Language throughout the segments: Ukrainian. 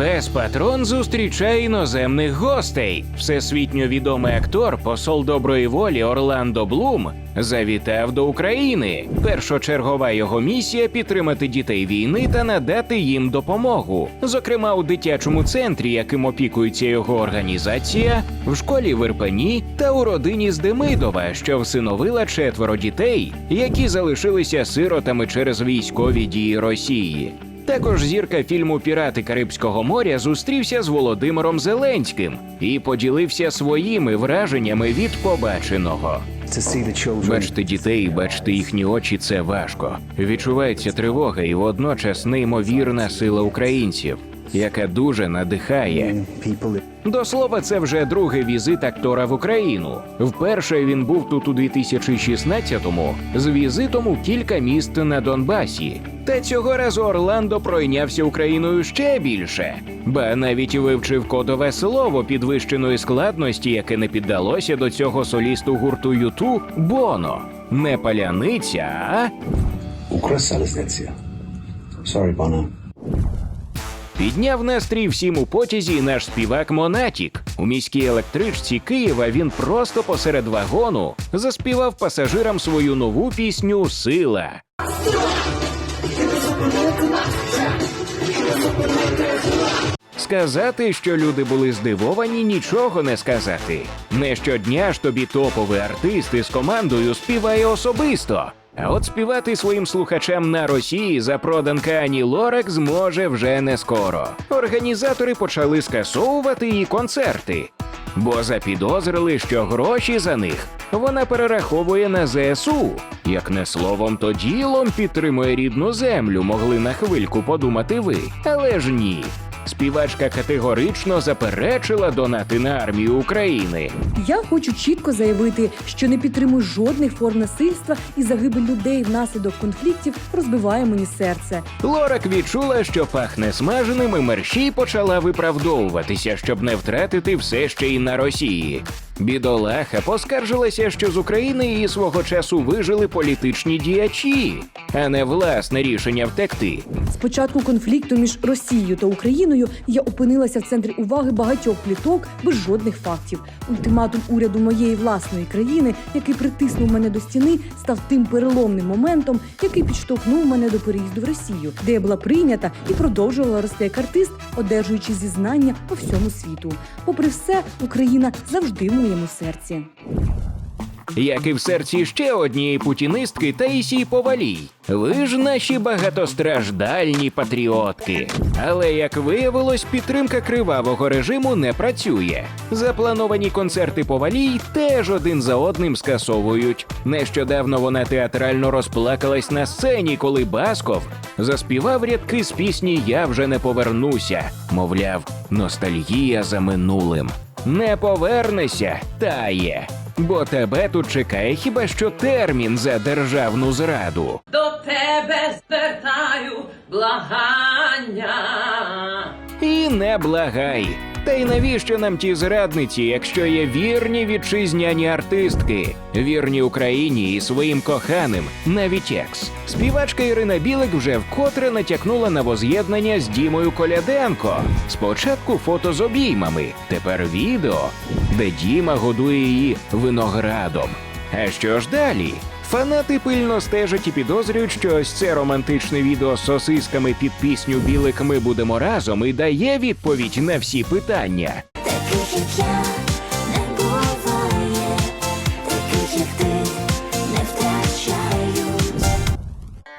Пес Патрон зустрічає іноземних гостей. Всесвітньо відомий актор, посол доброї волі Орландо Блум, завітав до України. Першочергова його місія підтримати дітей війни та надати їм допомогу. Зокрема, у дитячому центрі, яким опікується його організація, в школі в Ірпені та у родині з Демидова, що всиновила четверо дітей, які залишилися сиротами через військові дії Росії. Також зірка фільму Пірати Карибського моря зустрівся з Володимиром Зеленським і поділився своїми враженнями від побаченого. Бачити дітей, бачити їхні очі це важко. Відчувається тривога і водночас неймовірна сила українців, яка дуже надихає. До слова, це вже другий візит актора в Україну. Вперше він був тут у 2016-му з візитом у кілька міст на Донбасі. Та цього разу Орландо пройнявся Україною ще більше, ба навіть вивчив кодове слово підвищеної складності, яке не піддалося до цього солісту гурту Юту Боно. Не паляниця, а. Sorry, Bono. Підняв настрій всім у потязі наш співак Монатік. У міській електричці Києва він просто посеред вагону заспівав пасажирам свою нову пісню Сила. Сказати, що люди були здивовані, нічого не сказати. Не щодня ж тобі топовий артист із командою співає особисто. А от співати своїм слухачам на Росії за проданка Ані Лорак зможе вже не скоро. Організатори почали скасовувати її концерти, бо запідозрили, що гроші за них вона перераховує на ЗСУ. Як не словом, то ділом підтримує рідну землю, могли на хвильку подумати ви. Але ж ні. Співачка категорично заперечила донати на армію України. Я хочу чітко заявити, що не підтримую жодних форм насильства і загибель людей внаслідок конфліктів розбиває мені серце. Лорак відчула, що пахне смаженим, і мерщій почала виправдовуватися, щоб не втратити все ще й на Росії. Бідолаха поскаржилася, що з України її свого часу вижили політичні діячі, а не власне рішення втекти. З початку конфлікту між Росією та Україною я опинилася в центрі уваги багатьох пліток без жодних фактів. Ультиматум уряду моєї власної країни, який притиснув мене до стіни, став тим переломним моментом, який підштовхнув мене до переїзду в Росію, де я була прийнята і продовжувала рости як артист, одержуючи зізнання по всьому світу. Попри все, Україна завжди в моєму серці. Як і в серці ще однієї путінистки Таїсії Повалій. Ви ж наші багатостраждальні патріотки. Але як виявилось, підтримка кривавого режиму не працює. Заплановані концерти Повалій теж один за одним скасовують. Нещодавно вона театрально розплакалась на сцені, коли Басков заспівав рядки з пісні Я вже не повернуся. Мовляв, ностальгія за минулим. Не повернешся, тає. Бо тебе тут чекає хіба що термін за державну зраду. До тебе звертаю благання. І не благай. Та й навіщо нам ті зрадниці, якщо є вірні вітчизняні артистки, вірні Україні і своїм коханим, навіть екс. Співачка Ірина Білик вже вкотре натякнула на воз'єднання з Дімою Коляденко. Спочатку фото з обіймами, тепер відео, де Діма годує її виноградом. А що ж далі? Фанати пильно стежать і підозрюють, що ось це романтичне відео з сосисками під пісню Білик ми будемо разом і дає відповідь на всі питання. Таких як я не буває, таких як ти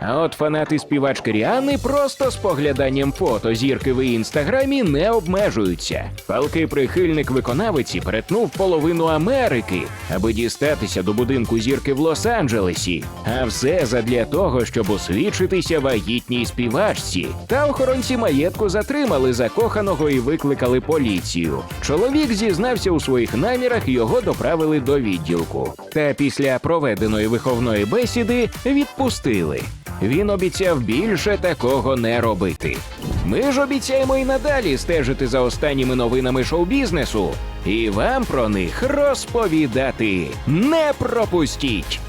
А от фанати співачки Ріани просто спогляданням фото зірки в інстаграмі не обмежуються. Палкий прихильник виконавиці перетнув половину Америки, аби дістатися до будинку зірки в Лос-Анджелесі. А все задля того, щоб освідчитися вагітній співачці. Та охоронці маєтку затримали закоханого і викликали поліцію. Чоловік зізнався у своїх намірах, його доправили до відділку. Та після проведеної виховної бесіди відпустили. Він обіцяв більше такого не робити. Ми ж обіцяємо і надалі стежити за останніми новинами шоу-бізнесу і вам про них розповідати. Не пропустіть!